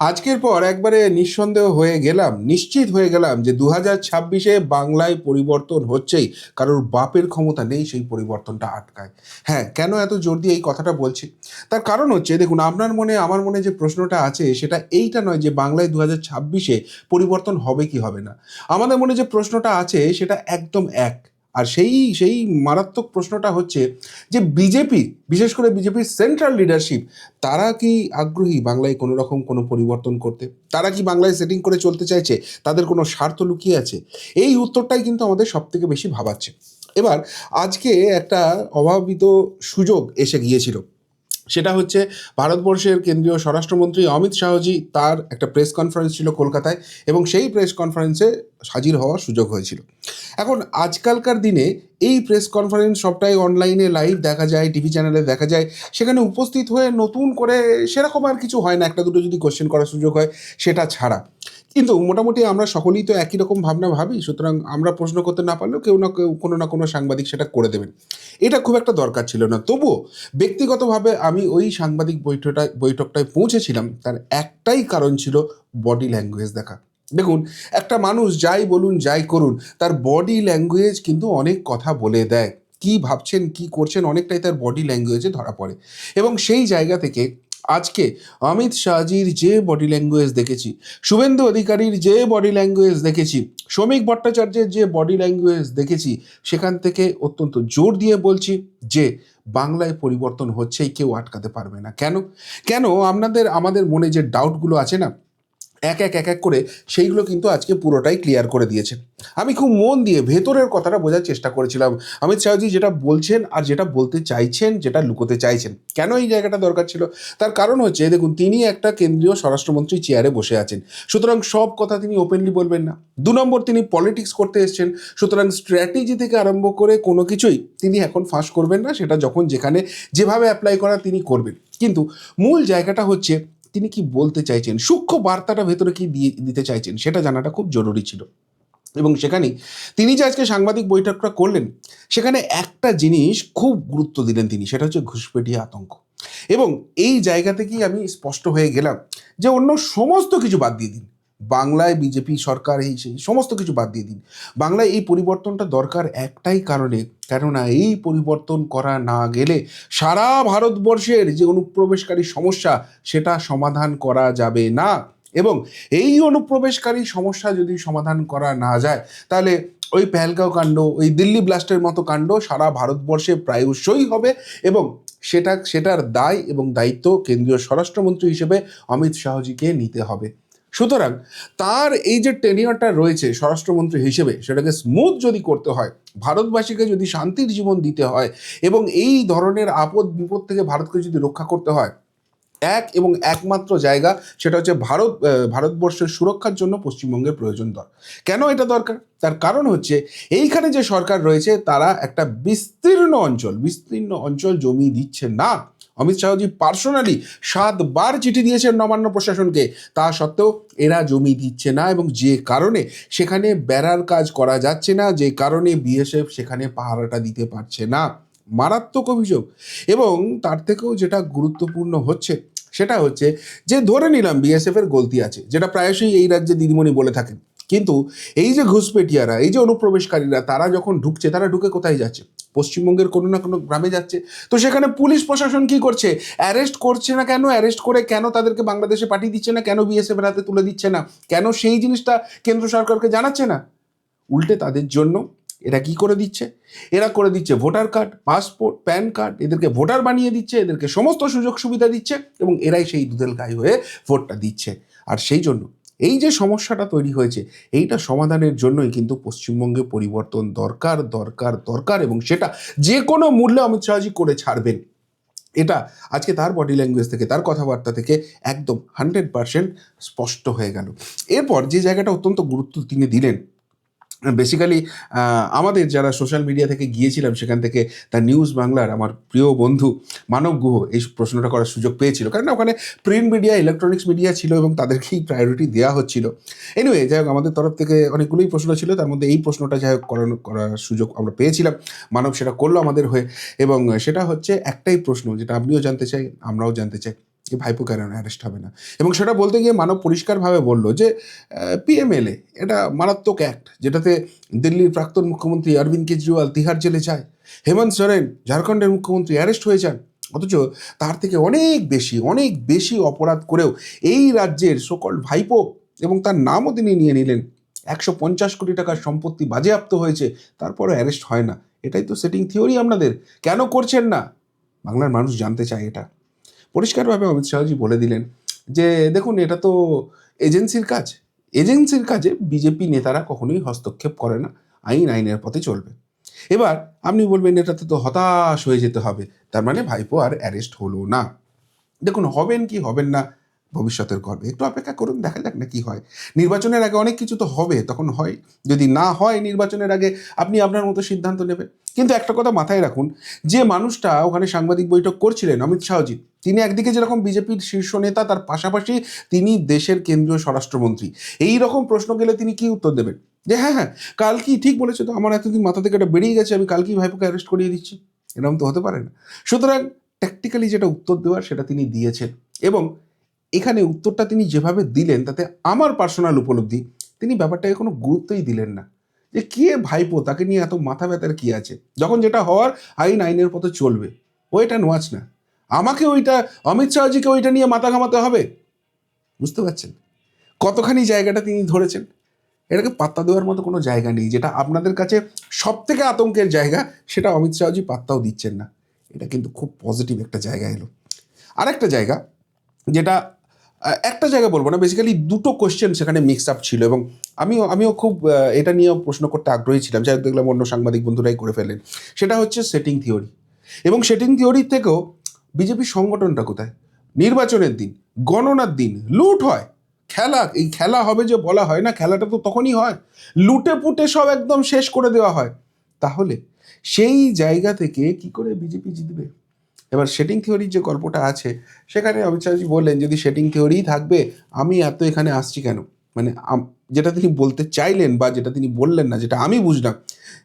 আজকের পর একবারে নিঃসন্দেহ হয়ে গেলাম, নিশ্চিত হয়ে গেলাম যে দু হাজার ছাব্বিশে বাংলায় পরিবর্তন হচ্ছেই, কারোর বাপের ক্ষমতা নেই সেই পরিবর্তনটা আটকায়। হ্যাঁ কেন এত জোর দিয়ে এই কথাটা বলছি? তার কারণ হচ্ছে, দেখুন, আপনার মনে, আমার মনে যে প্রশ্নটা আছে, সেটা এইটা নয় যে বাংলায় দু হাজার ছাব্বিশে পরিবর্তন হবে কি হবে না। আমাদের মনে যে প্রশ্নটা আছে, সেটা একদম এক। আর সেই সেই মারাত্মক প্রশ্নটা হচ্ছে যে বিজেপি, বিশেষ করে বিজেপির সেন্ট্রাল লিডারশিপ তারা কি আগ্রহী বাংলায় কোনো রকম কোনো পরিবর্তন করতে? তারা কি বাংলায় সেটিং করে চলতে চাইছে? তাদের কোনো স্বার্থ লুকিয়ে আছে? এই উত্তরটাই কিন্তু আমাদের সব থেকে বেশি ভাবাচ্ছে। এবার আজকে একটা অভাবিত সুযোগ এসে গিয়েছিল। সেটা হচ্ছে ভারতবর্ষের কেন্দ্রীয় স্বরাষ্ট্রমন্ত্রী অমিত শাহজি তার একটা প্রেস কনফারেন্স ছিল কলকাতায় এবং সেই প্রেস কনফারেন্সে হাজির হওয়ার সুযোগ হয়েছিল। এখন আজকালকার দিনে এই প্রেস কনফারেন্স সবটাই অনলাইনে লাইভ দেখা যায় টিভি চ্যানেলে দেখা যায়। সেখানে উপস্থিত হয়ে নতুন করে সেরকম আর কিছু হয় না, একটা দুটো যদি কোশ্চেন করার সুযোগ হয়, সেটা ছাড়া। কিন্তু মোটামুটি আমরা সকলেই তো একই রকম ভাবনা ভাবি, সুতরাং আমরা প্রশ্ন করতে না পারলেও কেউ না কেউ, কোনো না কোনো সাংবাদিক সেটা করে দেবেন। এটা খুব একটা দরকার ছিল না। তবুও ব্যক্তিগতভাবে আমি ওই সাংবাদিক বৈঠকটা বৈঠকটায় পৌঁছেছিলাম। তার একটাই কারণ ছিল বডি ল্যাঙ্গুয়েজ দেখা। দেখুন, একটা মানুষ যাই বলুন, যাই করুন, তার বডি ল্যাঙ্গুয়েজ কিন্তু অনেক কথা বলে দেয়। কি ভাবছেন, কি করছেন, অনেকটাই তার বডি ল্যাঙ্গুয়েজে ধরা পড়ে। এবং সেই জায়গা থেকে আজকে অমিত শাহজির যে বডি ল্যাঙ্গুয়েজ দেখেছি, শুভেন্দু অধিকারীর যে বডি ল্যাঙ্গুয়েজ দেখেছি, শ্রমিক ভট্টাচার্যের যে বডি ল্যাঙ্গুয়েজ দেখেছি, সেখান থেকে অত্যন্ত জোর দিয়ে বলছি যে, বাংলায় পরিবর্তন হচ্ছেই কেউ আটকাতে পারবে না। কেন? কেন? আপনাদের, আমাদের মনে যে ডাউটগুলো আছে না এক এক এক এক করে সেইগুলো কিন্তু আজকে পুরোটাই ক্লিয়ার করে দিয়েছেন। আমি খুব মন দিয়ে ভেতরের কথাটা বোঝার চেষ্টা করেছিলাম। অমিত শাহজি যেটা বলছেন আর যেটা বলতে চাইছেন, যেটা লুকোতে চাইছেন, কেন এই জায়গাটা দরকার ছিল? তার কারণ হচ্ছে, দেখুন, তিনি একটা কেন্দ্রীয় স্বরাষ্ট্রমন্ত্রী চেয়ারে বসে আছেন। সুতরাং সব কথা তিনি ওপেনলি বলবেন না। দু নম্বর, তিনি পলিটিক্স করতে এসছেন। সুতরাং স্ট্র্যাটেজি থেকে আরম্ভ করে কোনো কিছুই তিনি এখন ফাঁস করবেন না। সেটা যখন যেখানে যেভাবে অ্যাপ্লাই করা তিনি করবেন। কিন্তু মূল জায়গাটা হচ্ছে তিনি কি বলতে চাইছেন? সূক্ষ্ম বার্তাটা ভেতরে কি দিয়ে দিতে চাইছেন? সেটা জানাটা খুব জরুরি ছিল। এবং সেখানে তিনি যে আজকে সাংবাদিক বৈঠকটা করলেন, সেখানে একটা জিনিস খুব গুরুত্ব দিলেন তিনি, সেটা হচ্ছে ঘুষপেটিয়া আতঙ্ক। এবং এই জায়গা থেকেই আমি স্পষ্ট হয়ে গেলাম যে অন্য সমস্ত কিছু বাদ দিয়ে দিন। বাংলায় বিজেপি, সরকার এই সেই সমস্ত কিছু বাদ দিয়ে দিন। বাংলায় এই পরিবর্তনটা দরকার একটাই কারণে, কেননা এই পরিবর্তন করা না গেলে সারা ভারতবর্ষের যে অনুপ্রবেশকারী সমস্যা, সেটা সমাধান করা যাবে না। এবং এই অনুপ্রবেশকারী সমস্যা যদি সমাধান করা না যায়, তাহলে ওই পেহেলগাঁও কাণ্ড, ওই দিল্লি ব্লাস্টের মতো কাণ্ড সারা ভারতবর্ষে প্রায়শই হবে এবং সেটা, সেটার দায় এবং দায়িত্ব কেন্দ্রীয় স্বরাষ্ট্রমন্ত্রী হিসেবে অমিত শাহজিকে নিতে হবে। সুতরাং তার এই যে টেনিয়রটা রয়েছে স্বরাষ্ট্রমন্ত্রী হিসেবে, সেটাকে স্মুথ যদি করতে হয়, ভারতবাসীকে যদি শান্তির জীবন দিতে হয় এবং এই ধরনের আপদ বিপদ থেকে ভারতকে যদি রক্ষা করতে হয়, এক এবং একমাত্র জায়গা সেটা হচ্ছে ভারত ভারতবর্ষের সুরক্ষার জন্য পশ্চিমবঙ্গের প্রয়োজন দর। কেন এটা দরকার? তার কারণ হচ্ছে এইখানে যে সরকার রয়েছে, তারা একটা বিস্তীর্ণ অঞ্চল বিস্তীর্ণ অঞ্চল জমি দিচ্ছে না। অমিত শাহজি পার্সোনালি সাতবার চিঠি দিয়েছেন নবান্ন প্রশাসনকে। তা সত্ত্বেও এরা জমি দিচ্ছে না এবং যে কারণে সেখানে বেড়ার কাজ করা যাচ্ছে না, যে কারণে বিএসএফ সেখানে পাহারাটা দিতে পারছে না। মারাত্মক অভিযোগ। এবং তার থেকেও যেটা গুরুত্বপূর্ণ হচ্ছে, সেটা হচ্ছে যে ধরে নিলাম বিএসএফ এর গলতি আছে, যেটা প্রায়শই এই রাজ্যে দিদিমণি বলে থাকেন। কিন্তু এই যে ঘুষপেটিয়ারা, এই যে অনুপ্রবেশকারীরা, তারা যখন ঢুকছে, তারা ঢুকে কোথায় যাচ্ছে? পশ্চিমবঙ্গের কোনো না কোনো গ্রামে যাচ্ছে। তো সেখানে পুলিশ প্রশাসন কি করছে? অ্যারেস্ট করছে না কেন? অ্যারেস্ট করে কেন তাদেরকে বাংলাদেশে পাঠিয়ে দিচ্ছে না? কেন বিএসএফ এর হাতে তুলে দিচ্ছে না? কেন সেই জিনিসটা কেন্দ্র সরকারকে জানাচ্ছে না? উল্টে তাদের জন্য এরা কি করে দিচ্ছে? এরা করে দিচ্ছে voter card, passport, PAN card, এদেরকে ভোটার বানিয়ে দিচ্ছে, এদেরকে সমস্ত সুযোগ সুবিধা দিচ্ছে এবং এরাই সেই দুধেল গায়ে হয়ে ভোটটা দিচ্ছে। আর সেই জন্য এই যে সমস্যাটা তৈরি হয়েছে, এইটা সমাধানের জন্যই কিন্তু পশ্চিমবঙ্গে পরিবর্তন দরকার দরকার দরকার এবং সেটা যে কোনো মূল্যে অমিত শাহজি করে ছাড়বেন। এটা আজকে তার বডি ল্যাঙ্গুয়েজ থেকে, তার কথাবার্তা থেকে একদম হান্ড্রেড পারসেন্ট স্পষ্ট হয়ে গেল। এরপর যে জায়গাটা অত্যন্ত গুরুত্ব তিনি দিলেন বেসিক্যালি আমাদের যারা সোশ্যাল মিডিয়া থেকে গিয়েছিলাম, সেখান থেকে তার নিউজ বাংলার আমার প্রিয় বন্ধু মানব গুহ এই প্রশ্নটা করার সুযোগ পেয়েছিল। কারণ ওখানে প্রিন্ট মিডিয়া ইলেকট্রনিক্স মিডিয়া ছিল এবং তাদেরকেই প্রায়োরিটি দেওয়া হচ্ছিল। এনিওয়ে যাই হোক, আমাদের তরফ থেকে অনেকগুলোই প্রশ্ন ছিল। তার মধ্যে এই প্রশ্নটা যাই হোক করানো, করার সুযোগ আমরা পেয়েছিলাম। মানব সেটা করল আমাদের হয়ে এবং সেটা হচ্ছে একটাই প্রশ্ন, যেটা আপনিও জানতে চাই, আমরাও জানতে চাই। ভাইপো কেন অ্যারেস্ট হবে না। এবং সেটা বলতে গিয়ে মানব পরিষ্কারভাবে বলল যে পিএমএলএ এটা মারাত্মক অ্যাক্ট যেটাতে দিল্লির প্রাক্তন মুখ্যমন্ত্রী অরবিন্দ কেজরিওয়াল তিহার জেলে যায়। হেমন্ত সোরেন, ঝাড়খণ্ডের মুখ্যমন্ত্রী অ্যারেস্ট হয়ে যান। অথচ তার থেকে অনেক বেশি অনেক বেশি অপরাধ করেও এই রাজ্যের সকল ভাইপো এবং তার নামও তিনি নিয়ে নিলেন। একশো পঞ্চাশ কোটি টাকার সম্পত্তি বাজেয়াপ্ত হয়েছে তারপরে অ্যারেস্ট হয় না। এটাই তো সেটিং থিওরি আপনাদের কেন করছেন না? বাংলার মানুষ জানতে চায় এটা। পরিষ্কারভাবে অমিত শাহজি বলে দিলেন যে, দেখুন, এটা তো এজেন্সির কাজ। এজেন্সির কাজে বিজেপি নেতারা কখনোই হস্তক্ষেপ করে না। আইন আইনের পথে চলবে। এবার আপনি বলবেন, এটাতে তো হতাশ হয়ে যেতে হবে। তার মানে ভাইপো আর অ্যারেস্ট হলো না। দেখুন, হবেন কি হবেন না, ভবিষ্যতের গর্বে। একটু অপেক্ষা করুন, দেখা যাক না কি হয়। নির্বাচনের আগে অনেক কিছু তো হবে, তখন হয়। যদি না হয় নির্বাচনের আগে, আপনি আপনার মতো সিদ্ধান্ত নেবেন। কিন্তু একটা কথা মাথায় রাখুন, যে মানুষটা ওখানে সাংবাদিক বৈঠক করছিলেন, অমিত শাহজি তিনি একদিকে যেরকম বিজেপির শীর্ষ নেতা, তার পাশাপাশি তিনি দেশের কেন্দ্রীয় স্বরাষ্ট্রমন্ত্রী। এই রকম প্রশ্ন গেলে তিনি কি উত্তর দেবেন? যে হ্যাঁ হ্যাঁ কাল কি ঠিক বলেছে তো? আমার এতদিন মাথা থেকে এটা বেরিয়ে গেছে, আমি কালকেই ভাইপোকে অ্যারেস্ট করিয়ে দিচ্ছি? এরকম তো হতে পারে না। সুতরাং ট্যাকটিক্যালি যেটা উত্তর দেওয়ার সেটা তিনি দিয়েছেন এবং এখানে উত্তরটা তিনি যেভাবে দিলেন, তাতে আমার পার্সোনাল উপলব্ধি, তিনি ব্যাপারটাকে কোনো গুরুত্বই দিলেন না। যে কে ভাইপো, তাকে নিয়ে এত মাথা ব্যথার কি আছে? যখন যেটা হওয়ার আইন আইনের পথে চলবে। ও এটা নোয়াচ না। আমাকে ওইটা, অমিত শাহজিকে ওইটা নিয়ে মাথা ঘামাতে হবে? বুঝতে পারছেন? কতখানি জায়গাটা তিনি ধরেছেন? এটাকে পাত্তা দেওয়ার মতো কোনো জায়গা নেই, যেটা আপনাদের কাছে সব থেকে আতঙ্কের জায়গা, সেটা অমিত শাহজি পাত্তাও দিচ্ছেন না। এটা কিন্তু খুব পজিটিভ একটা জায়গা এলো। আরেকটা জায়গা, যেটা একটা জায়গা বলব না বেসিক্যালি দুটো কোশ্চেন সেখানে মিক্স আপ ছিল এবং আমিও আমিও খুব এটা নিয়েও প্রশ্ন করতে আগ্রহী ছিলাম। যাই দেখলাম অন্য সাংবাদিক বন্ধুরাই করে ফেলেন সেটা হচ্ছে সেটিং থিওরি এবং সেটিং থিওরির থেকেও বিজেপির সংগঠনটা কোথায়? নির্বাচনের দিন, গণনার দিন, লুট হয়। খেলা, এই খেলা হবে যে বলা হয় না, খেলাটা তো তখনই হয়। লুটে পুটে সব একদম শেষ করে দেওয়া হয়। তাহলে সেই জায়গা থেকে কি করে বিজেপি জিতবে? এবার সেটিং থিওরির যে গল্পটা আছে, সেখানে অমিত শাহজি বললেন, যদি সেটিং থিওরিই থাকবে, আমি এত এখানে আসছি কেন? মানে যেটা তিনি বলতে চাইলেন বা যেটা তিনি বললেন না, যেটা আমি বুঝলাম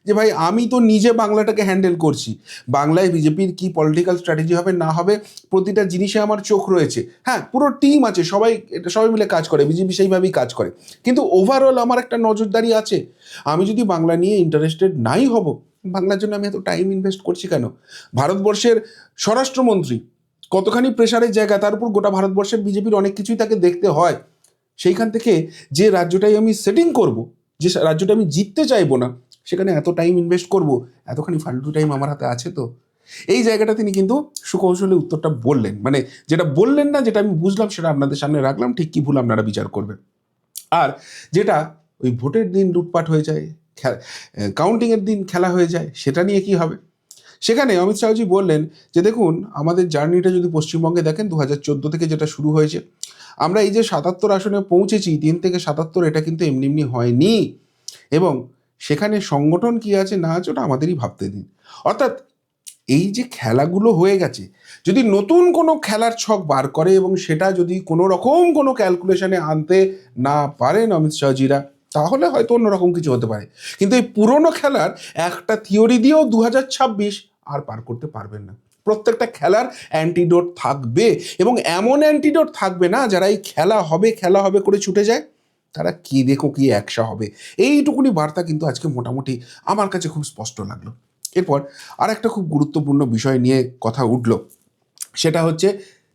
যে ভাই, আমি তো নিজে বাংলাটাকে হ্যান্ডেল করছি। বাংলায় বিজেপির কি পলিটিক্যাল স্ট্র্যাটেজি হবে, না হবে, প্রতিটা জিনিসে আমার চোখ রয়েছে। হ্যাঁ পুরো টিম আছে, সবাই, এটা সবাই মিলে কাজ করে, বিজেপি সেইভাবেই কাজ করে। কিন্তু ওভারঅল আমার একটা নজরদারি আছে। আমি যদি বাংলা নিয়ে ইন্টারেস্টেড নাই হব, বাংলার জন্য আমি এত টাইম ইনভেস্ট করছি কেন? ভারতবর্ষের স্বরাষ্ট্রমন্ত্রী, কতখানি প্রেশারের জায়গা, তার উপর গোটা ভারতবর্ষের বিজেপির অনেক কিছুই তাকে দেখতে হয়। সেইখান থেকে যে রাজ্যটাই আমি সেটিং করব, যে রাজ্যটা আমি জিততে চাইব না সেখানে এত টাইম ইনভেস্ট করব? এতখানি ফালতু টাইম আমার হাতে আছে তো? এই জায়গাটা তিনি কিন্তু সুকৌশলে উত্তরটা বললেন। মানে যেটা বললেন না, যেটা আমি বুঝলাম, সেটা আপনাদের সামনে রাখলাম, ঠিক কি ভুল আপনারা বিচার করবেন। আর যেটা ওই ভোটের দিন লুটপাট হয়ে যায় কাউন্টিংয়ের দিন খেলা হয়ে যায়, সেটা নিয়ে কি হবে? সেখানে অমিত শাহজি বললেন যে, দেখুন, আমাদের জার্নিটা যদি পশ্চিমবঙ্গে দেখেন দু হাজার চোদ্দ থেকে যেটা শুরু হয়েছে, আমরা এই যে সাতাত্তর আসনে পৌঁছেছি, তিন থেকে সাতাত্তর, এটা কিন্তু এমনি এমনি হয়নি। এবং সেখানে সংগঠন কি আছে না আছে ওটা আমাদেরই ভাবতে দিন। অর্থাৎ এই যে খেলাগুলো হয়ে গেছে, যদি নতুন কোনো খেলার ছক বার করে এবং সেটা যদি কোনো রকম কোনো ক্যালকুলেশনে আনতে না পারেন অমিত শাহজিরা, তাহলে হয়তো অন্যরকম কিছু হতে পারে। কিন্তু এই পুরনো খেলার একটা থিওরি দিয়েও দু হাজার ছাব্বিশ আর পার করতে পারবেন না। প্রত্যেকটা খেলার অ্যান্টিডোট থাকবে এবং এমন অ্যান্টিডোট থাকবে না যারা এই খেলা হবে খেলা হবে করে ছুটে যায়। তারা কি দেখো কি একসা হবে। এইটুকুনি বার্তা কিন্তু আজকে মোটামুটি আমার কাছে খুব স্পষ্ট লাগল। এরপর আর একটা খুব গুরুত্বপূর্ণ বিষয় নিয়ে কথা উঠল, সেটা হচ্ছে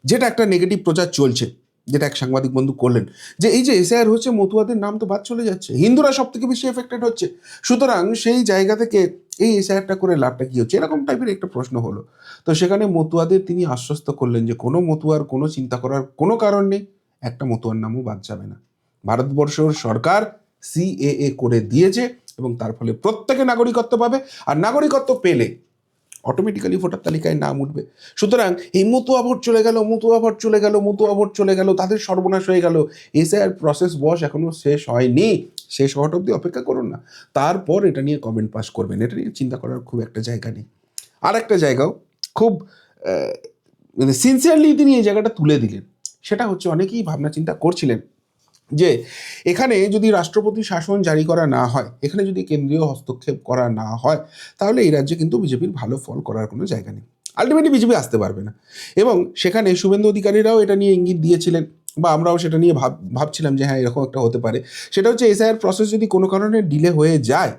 যেটা একটা নেগেটিভ প্রচার চলছে, যেটা এক সাংবাদিক বন্ধু করলেন, যে এই যে এসআইআর হচ্ছে মতুয়াদের নাম তো বাদ চলে যাচ্ছে, হিন্দুরা সব থেকে বেশি এফেক্টেড হচ্ছে। সুতরাং সেই জায়গা থেকে এই এসআইআরটা করে লাভটা কী হচ্ছে? এরকম টাইপের একটা প্রশ্ন হলো। তো সেখানে মতুয়াদের তিনি আশ্বস্ত করলেন যে কোনো মতুয়ার কোনো চিন্তা করার কোনো কারণ নেই, একটা মতুয়ার নামও বাদ যাবে না। ভারতবর্ষর সরকার সিএএ করে দিয়েছে এবং তার ফলে প্রত্যেকে নাগরিকত্ব পাবে। আর নাগরিকত্ব পেলে অটোমেটিক্যালি ভোটার তালিকায় নাম উঠবে। সুতরাং এই মতুয়া ভোট চলে গেল, মতুয়া ভোট চলে গেল, মতুয়া ভোট চলে গেল, তাদের সর্বনাশ হয়ে গেল। এসআইআর প্রসেস বস এখনও শেষ হয়নি। শেষ হওয়াটা অব্দি অপেক্ষা করুন না। তারপর এটা নিয়ে কমেন্ট পাস করবেন। এটা নিয়ে চিন্তা করার খুব একটা জায়গা নেই। আর একটা জায়গাও খুব মানে সিনসিয়ারলি তিনি এই জায়গাটা তুলে দিলেন। সেটা হচ্ছে অনেকেই ভাবনা চিন্তা করছিলেন যে এখানে যদি রাষ্ট্রপতি শাসন জারি করা না হয়, এখানে যদি কেন্দ্রীয় হস্তক্ষেপ করা না হয়, তাহলে এই রাজ্যে কিন্তু বিজেপির ভালো ফল করার কোনো জায়গা নেই। আলটিমেটলি বিজেপি আসতে পারবে না। এবং সেখানে শুভেন্দু অধিকারীরাও এটা নিয়ে ইঙ্গিত দিয়েছিলেন, বা আমরাও সেটা নিয়ে ভাব, ভাবছিলাম যে হ্যাঁ এরকম একটা হতে পারে। সেটা হচ্ছে এসআইআর প্রসেস যদি কোনো কারণে ডিলে হয়ে যায়,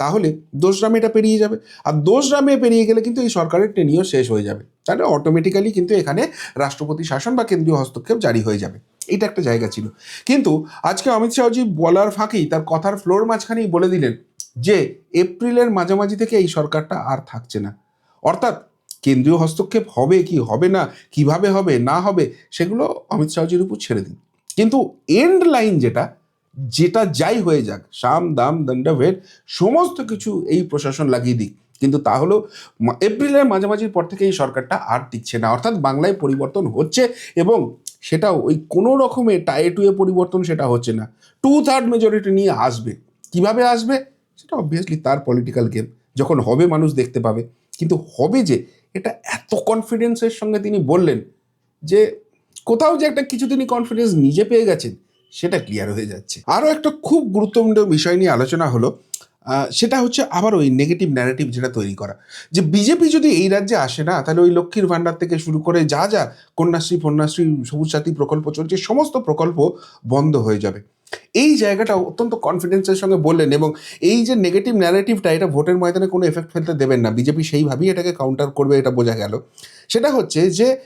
তাহলে দোসরামে এটা পেরিয়ে যাবে। আর দোসরামে পেরিয়ে গেলে কিন্তু এই সরকারের টেনিও শেষ হয়ে যাবে। তাহলে অটোমেটিক্যালি কিন্তু এখানে রাষ্ট্রপতি শাসন বা কেন্দ্রীয় হস্তক্ষেপ জারি হয়ে যাবে। এটা একটা জায়গা ছিল। কিন্তু আজকে অমিত শাহজি বলার ফাঁকেই তার কথার ফ্লোর মাঝখানেই বলে দিলেন যে, এপ্রিলের মাঝামাঝি থেকে এই সরকারটা আর থাকছে না। অর্থাৎ কেন্দ্রীয় হস্তক্ষেপ হবে কি হবে না, কীভাবে হবে, না হবে, সেগুলো অমিত শাহজির উপর ছেড়ে দিন। কিন্তু এন্ড লাইন যেটা যেটা যাই হয়ে যাক সাম দাম দণ্ডভেদ সমস্ত কিছু এই প্রশাসন লাগিয়ে দিক। কিন্তু তা হলো এপ্রিলের মাঝামাঝির পর থেকে এই সরকারটা আর টিকছে না। অর্থাৎ বাংলায় পরিবর্তন হচ্ছে এবং সেটাও ওই কোনো রকমে টায়ে টুয়ে পরিবর্তন সেটা হচ্ছে না। টু থার্ড মেজরিটি নিয়ে আসবে। কীভাবে আসবে? সেটা অবভিয়াসলি তার পলিটিক্যাল গেম যখন হবে মানুষ দেখতে পাবে। কিন্তু হবে যে এটা এত কনফিডেন্সের সঙ্গে তিনি বললেন যে কোথাও যে একটা কিছু তিনি কনফিডেন্স নিজে পেয়ে গেছেন, সেটা ক্লিয়ার হয়ে যাচ্ছে। আরও একটা খুব গুরুত্বপূর্ণ বিষয় নিয়ে আলোচনা হলো সেটা হচ্ছে আবার ওই নেগেটিভ ন্যারেটিভ যেটা তৈরি করা। যে বিজেপি যদি এই রাজ্যে আসে না, তাহলে ওই লক্ষ্মীর ভাণ্ডার থেকে শুরু করে যা যা কন্যাশ্রী, ফন্যাশ্রী, সবুজ সাথী প্রকল্প চলছে, সমস্ত প্রকল্প বন্ধ হয়ে যাবে। এই জায়গাটা অত্যন্ত কনফিডেন্সের সঙ্গে বললেন এবং এই যে নেগেটিভ ন্যারেটিভটা এটা ভোটের ময়দানে কোনো এফেক্ট ফেলতে দেবেন না। বিজেপি সেইভাবেই এটাকে কাউন্টার করবে, এটা বোঝা গেল। সেটা হচ্ছে যে,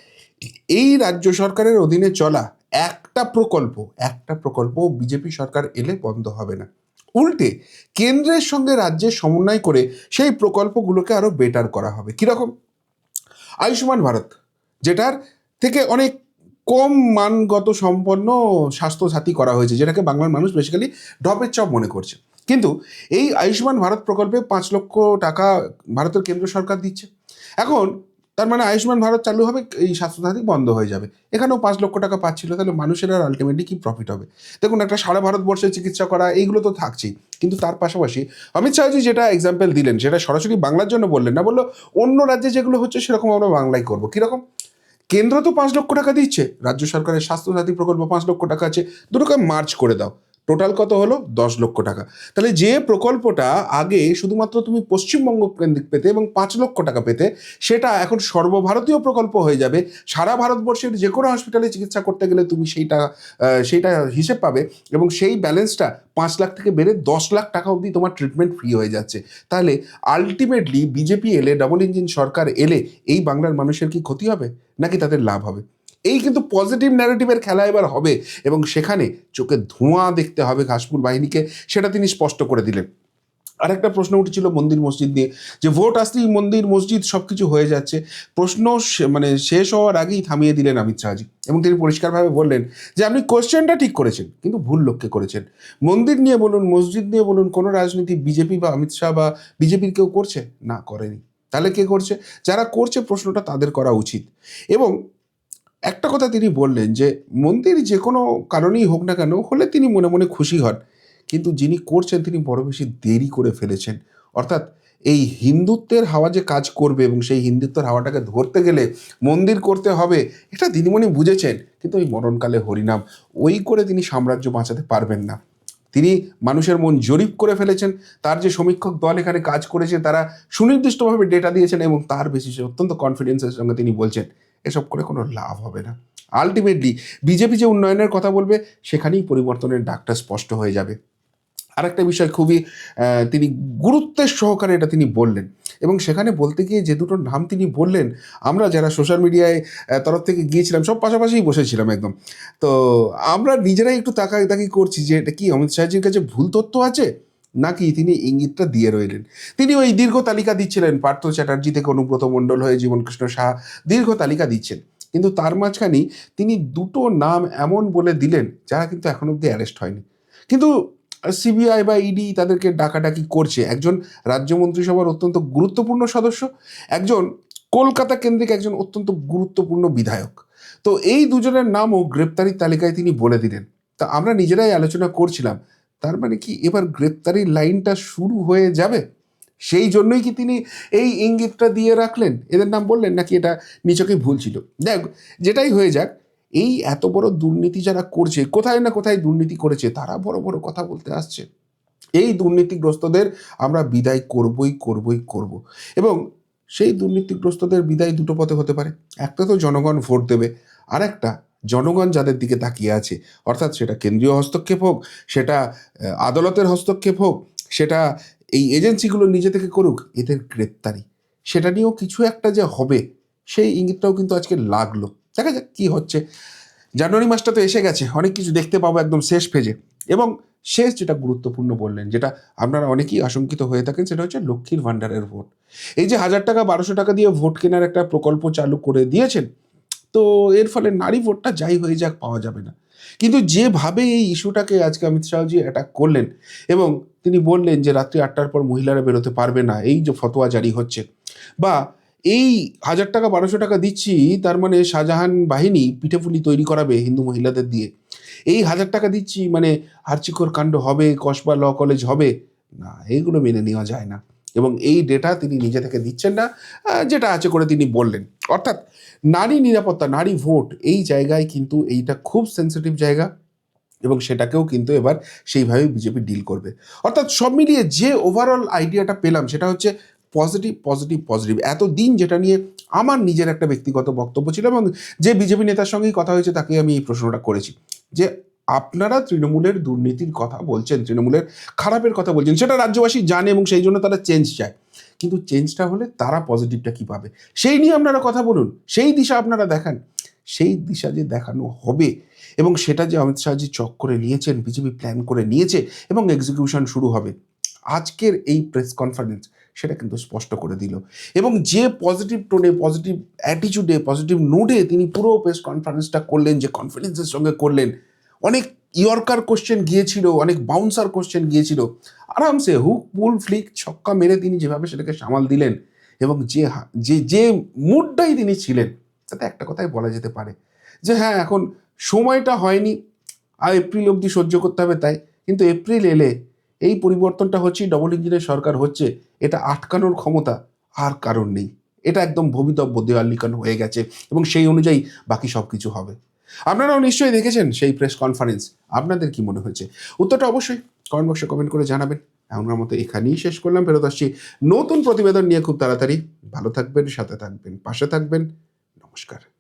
এই রাজ্য সরকারের অধীনে চলা একটা প্রকল্প একটা প্রকল্প বিজেপি সরকার এলে বন্ধ হবে না। উল্টে কেন্দ্রের সঙ্গে রাজ্যের সমন্বয় করে সেই প্রকল্পগুলোকে আরও বেটার করা হবে। কীরকম? আয়ুষ্মান ভারত, যেটার থেকে অনেক কম মানগত সম্পন্ন স্বাস্থ্যসাথী করা হয়েছে, যেটাকে বাংলার মানুষ বেসিক্যালি ঢপের চপ মনে করছে। কিন্তু এই আয়ুষ্মান ভারত প্রকল্পে পাঁচ লক্ষ টাকা ভারতের কেন্দ্র সরকার দিচ্ছে। এখন তার মানে আয়ুষ্মান ভারত চালু হবে, এই স্বাস্থ্যসাথী বন্ধ হয়ে যাবে। এখানেও পাঁচ লক্ষ টাকা পাচ্ছিল, তাহলে মানুষের আর আলটিমেটলি কি প্রফিট হবে? দেখুন, একটা সারা ভারতবর্ষে চিকিৎসা করা, এইগুলো তো থাকছেই। কিন্তু তার পাশাপাশি অমিত শাহজি যেটা এক্সাম্পল দিলেন, সেটা সরাসরি বাংলার জন্য বললেন না, বলল অন্য রাজ্যে যেগুলো হচ্ছে সেরকম আমরা বাংলায় করব। কীরকম? কেন্দ্র তো পাঁচ লক্ষ টাকা দিচ্ছে, রাজ্য সরকারের স্বাস্থ্যসাথী প্রকল্প পাঁচ লক্ষ টাকা আছে, দুটোকে মার্চ করে দাও। টোটাল কত হলো? দশ লক্ষ টাকা। তাহলে যে প্রকল্পটা আগে শুধুমাত্র তুমি পশ্চিমবঙ্গ কেন্দ্রিক পেতে এবং পাঁচ লক্ষ টাকা পেতে, সেটা এখন সর্বভারতীয় প্রকল্প হয়ে যাবে। সারা ভারতবর্ষের যে কোনো হসপিটালে চিকিৎসা করতে গেলে তুমি সেইটা সেইটা হিসেব পাবে এবং সেই ব্যালেন্সটা পাঁচ লাখ থেকে বেড়ে দশ লাখ টাকা অবধি তোমার ট্রিটমেন্ট ফ্রি হয়ে যাচ্ছে। তাহলে আলটিমেটলি বিজেপি এলে ডবল ইঞ্জিন সরকার এলে এই বাংলার মানুষের কি ক্ষতি হবে? নাকি তাদের লাভ হবে? এই কিন্তু পজিটিভ ন্যারেটিভের খেলা এবার হবে এবং সেখানে চোখে ধোঁয়া দেখতে হবে ঘাসপুর বাহিনীকে, সেটা তিনি স্পষ্ট করে দিলেন। আরেকটা প্রশ্ন উঠেছিল মন্দির মসজিদ নিয়ে, যে ভোট আসতেই মন্দির মসজিদ সব কিছু হয়ে যাচ্ছে। প্রশ্ন মানে শেষ হওয়ার আগেই থামিয়ে দিলেন অমিত শাহজি এবং তিনি পরিষ্কারভাবে বললেন যে, আপনি কোশ্চেনটা ঠিক করেছেন, কিন্তু ভুল লক্ষ্যে করেছেন। মন্দির নিয়ে বলুন, মসজিদ নিয়ে বলুন, কোনো রাজনীতি বিজেপি বা অমিত শাহ বা বিজেপির কেউ করছে? না, করেনি। তাহলে কে করছে? যারা করছে প্রশ্নটা তাদের করা উচিত। এবং একটা কথা তিনি বললেন যে, মন্দির যে কোনো কারণেই হোক না কেন, হলে তিনি মনে মনে খুশি হন। কিন্তু যিনি করছেন, তিনি বড় বেশি দেরি করে ফেলেছেন। অর্থাৎ এই হিন্দুত্বের হাওয়া যে কাজ করবে এবং সেই হিন্দুত্বের হাওয়াটাকে ধরতে গেলে মন্দির করতে হবে, এটা দিদিমণি বুঝেছেন। কিন্তু ওই মরণকালে হরিনাম, ওই করে তিনি সাম্রাজ্য বাঁচাতে পারবেন না। তিনি মানুষের মন জরিপ করে ফেলেছেন। তার যে সমীক্ষক দল এখানে কাজ করেছে, তারা সুনির্দিষ্টভাবে ডেটা দিয়েছেন এবং তার বেশি অত্যন্ত কনফিডেন্সের সঙ্গে তিনি বলছেন। এসব করে কোনো লাভ হবে না। আলটিমেটলি বিজেপি যে উন্নয়নের কথা বলবে, সেখানেই পরিবর্তনের ডাকটা স্পষ্ট হয়ে যাবে। আরেকটা বিষয় খুবই তিনি গুরুত্বের সহকারে এটা তিনি বললেন। এবং সেখানে বলতে গিয়ে যে দুটো নাম তিনি বললেন, আমরা যারা সোশ্যাল মিডিয়ায় তরফ থেকে গিয়েছিলাম, সব পাশাপাশিই বসেছিলাম একদম। তো আমরা নিজেরাই একটু তাকাই তাকি করছি যে এটা কি অমিত শাহজির কাছে ভুল তথ্য আছে? নাকি তিনি ইঙ্গিতটা দিয়ে রইলেন? তিনি ওই দীর্ঘ তালিকা দিচ্ছিলেন। পার্থ চ্যাটার্জি থেকে অনুব্রত মণ্ডল হয়ে জীবনকৃষ্ণ সাহা দীর্ঘ তালিকা দিচ্ছেন। কিন্তু তার মাঝখানেই তিনি দুটো নাম এমন বলে দিলেন, যারা কিন্তু এখন অব্দি অ্যারেস্ট হয়নি। কিন্তু সিবিআই বা ইডি তাদেরকে ডাকাডাকি করছে। একজন রাজ্য মন্ত্রিসভার অত্যন্ত গুরুত্বপূর্ণ সদস্য, একজন কলকাতা কেন্দ্রিক একজন অত্যন্ত গুরুত্বপূর্ণ বিধায়ক। তো এই দুজনের নামও গ্রেপ্তারির তালিকায় তিনি বলে দিলেন। তা আমরা নিজেরাই আলোচনা করছিলাম তার মানে কি এবার গ্রেপ্তারির লাইনটা শুরু হয়ে যাবে? সেই জন্যই কি তিনি এই ইঙ্গিতটা দিয়ে রাখলেন? এদের নাম বললেন নাকি এটা নিচকেই ভুল ছিল? দেখ, যেটাই হয়ে যাক, এই এত বড় দুর্নীতি যারা করছে, কোথায় না কোথায় দুর্নীতি করেছে, তারা বড় বড় কথা বলতে আসছে। এই দুর্নীতিগ্রস্তদের আমরা বিদায় করবই করবই, করব। এবং সেই দুর্নীতিগ্রস্তদের বিদায় দুটো পথে হতে পারে। একটা তো জনগণ ভোট দেবে আর একটা জনগণ যাদের দিকে তাকিয়ে আছে, অর্থাৎ সেটা কেন্দ্রীয় হস্তক্ষেপ হোক, সেটা আদালতের হস্তক্ষেপ হোক, সেটা এই এজেন্সিগুলো নিজে থেকে করুক, এদের গ্রেপ্তারি। সেটা নিয়েও কিছু একটা যে হবে, সেই ইঙ্গিতটাও কিন্তু আজকে লাগল। দেখা যাক কী হচ্ছে। জানুয়ারি মাসটা তো এসে গেছে, অনেক কিছু দেখতে পাবো একদম শেষ পেজে এবং শেষ যেটা গুরুত্বপূর্ণ বললেন, যেটা আপনারা অনেকেই আশঙ্কিত হয়ে থাকেন, সেটা হচ্ছে লক্ষ্মীর ভাণ্ডারের ভোট এই যে হাজার টাকা, বারোশো টাকা দিয়ে ভোট কেনার একটা প্রকল্প চালু করে দিয়েছেন তো এর ফলে নারী ভোটটা যাই হয়ে যাক পাওয়া যাবে না। কিন্তু যেভাবে এই ইস্যুটাকে আজকে অমিত শাহজি অ্যাটাক করলেন এবং তিনি বললেন যে রাত্রি আটটার পর মহিলারা বেরোতে পারবে না, এই যে ফতোয়া জারি হচ্ছে বা এই হাজার টাকা, বারোশো টাকা দিচ্ছি, তার মানে শাহজাহান বাহিনী পিঠেপুলি তৈরি করাবে হিন্দু মহিলাদের দিয়ে। এই হাজার টাকা দিচ্ছি মানে হারচিকর কাণ্ড হবে, কসবা ল কলেজ হবে, না এইগুলো মেনে নেওয়া যায় না। এবং এই ডেটা তিনি নিজে থেকে দিচ্ছেন না যেটা আছে করে তিনি বললেন। অর্থাৎ নারী নিরাপত্তা, নারী ভোট, এই জায়গায় কিন্তু এইটা খুব সেন্সিটিভ জায়গা এবং সেটাকেও কিন্তু এবার সেইভাবে বিজেপি ডিল করবে। অর্থাৎ সব মিলিয়ে যে ওভারঅল আইডিয়াটা পেলাম, সেটা হচ্ছে পজিটিভ পজিটিভ পজিটিভ এতদিন যেটা নিয়ে আমার নিজের একটা ব্যক্তিগত বক্তব্য ছিল এবং যে বিজেপি নেতার সঙ্গেই কথা হয়েছে তাকে আমি এই প্রশ্নটা করেছি। যে আপনারা তৃণমূলের দুর্নীতির কথা বলছেন, তৃণমূলের খারাপের কথা বলছেন, সেটা রাজ্যবাসী জানে এবং সেই জন্য তারা চেঞ্জ চায়। কিন্তু চেঞ্জটা হলে তারা পজিটিভটা কী পাবে? সেই নিয়ে আপনারা কথা বলুন, সেই দিশা আপনারা দেখান। সেই দিশা যে দেখানো হবে এবং সেটা যে অমিত শাহজি চক করে নিয়েছেন, বিজেপি প্ল্যান করে নিয়েছে এবং এক্সিকিউশন শুরু হবে, আজকের এই প্রেস কনফারেন্স সেটা কিন্তু স্পষ্ট করে দিল। এবং যে পজিটিভ টোনে পজিটিভ অ্যাটিচিউডে পজিটিভ নোটে তিনি পুরো প্রেস কনফারেন্সটা করলেন, যে কনফিডেন্সের সঙ্গে করলেন অনেক ইয়র্কার কোশ্চেন গিয়েছিল, অনেক বাউন্সার কোশ্চেন গিয়েছিল। আরামসে হুক, পুল ফ্লিক ছক্কা মেরে তিনি যেভাবে সেটাকে সামাল দিলেন এবং যে যে যে মুডটাই তিনি ছিলেন, তাতে একটা কথাই বলা যেতে পারে যে হ্যাঁ এখন সময়টা হয়নি, আর এপ্রিল অবধি সহ্য করতে হবে তাই। কিন্তু এপ্রিল এলে এই পরিবর্তনটা হচ্ছে ডবল ইঞ্জিনের সরকার হচ্ছে, এটা আটকানোর ক্ষমতা আর কারণ নেই। এটা একদম ভবিতব্য দেওয়াল লিখন হয়ে গেছে এবং সেই অনুযায়ী বাকি সব কিছু হবে। আপনারাও নিশ্চয়ই দেখেছেন সেই প্রেস কনফারেন্স আপনাদের কি মনে হয়েছে? উত্তরটা অবশ্যই কমেন্ট বক্সে কমেন্ট করে জানাবেন। আমার মতো এখানেই শেষ করলাম, ফেরত আসছি নতুন প্রতিবেদন নিয়ে খুব তাড়াতাড়ি। ভালো থাকবেন, সাথে থাকবেন, পাশে থাকবেন। নমস্কার।